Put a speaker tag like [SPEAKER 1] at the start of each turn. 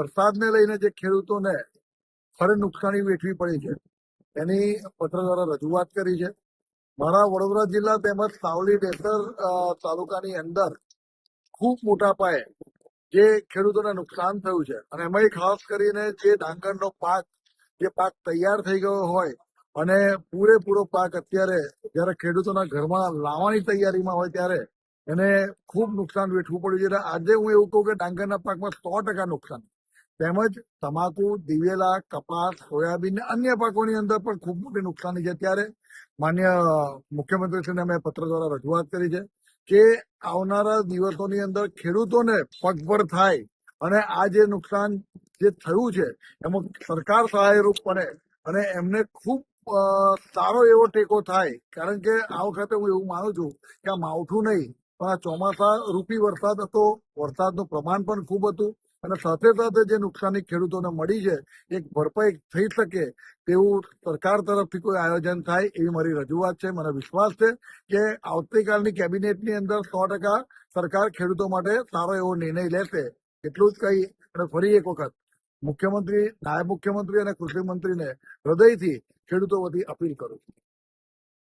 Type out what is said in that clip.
[SPEAKER 1] વરસાદને લઈને જે ખેડૂતોને ફરે નુકસાની વેઠવી પડી છે, એની પત્ર દ્વારા રજૂઆત કરી છે. મારા વડોદરા જિલ્લા તેમજ સાવલી ડેસર તાલુકાની અંદર ખૂબ મોટા પાયે જે ખેડૂતોને નુકસાન થયું છે અને એમાંય ખાસ કરીને જે ડાંગરનો પાક, જે પાક તૈયાર થઈ ગયો હોય અને પૂરેપૂરો પાક અત્યારે જ્યારે ખેડૂતોના ઘરમાં લાવવાની તૈયારીમાં હોય ત્યારે એને ખૂબ નુકસાન વેઠવું પડ્યું છે. એટલે આજે હું એવું કહું કે ડાંગરના પાકમાં સો ટકા નુકસાન. તેમજ તમાકુ, દિવેલા, કપાસ, સોયાબીન અન્ય પાકોની અંદર પણ ખૂબ મોટી નુકસાની છે. ત્યારે માન્ય મુખ્યમંત્રીશ્રીને અમે પત્ર દ્વારા રજૂઆત કરી છે કે આવનારા દિવસોની અંદર ખેડૂતોને પગભર થાય અને આ જે નુકસાન જે થયું છે, એમાં સરકાર સહાયરૂપ બને અને એમને ખૂબ સારો એવો ટેકો થાય. કારણ કે આ વખતે હું એવું માનું છું કે આ માવઠું નહીં, પણ આ ચોમાસા રૂપી વરસાદ હતો, વરસાદનું પ્રમાણ પણ ખૂબ હતું. અને સાથે સાથે જે નુકસાની ખેડૂતોને મળી છે, એક ભરપાઈ થઈ શકે તેવું સરકાર તરફથી કોઈ આયોજન થાય એવી મારી રજૂઆત છે. મને વિશ્વાસ છે કે આવતીકાલની કેબિનેટની અંદર સો ટકા સરકાર ખેડૂતો માટે સારો એવો નિર્ણય લેશે. એટલું જ કહી અને ફરી એક વખત મુખ્યમંત્રી, નાયબ મુખ્યમંત્રી અને કૃષિ મંત્રીને હૃદયથી ખેડૂતો વતી અપીલ કરું છું.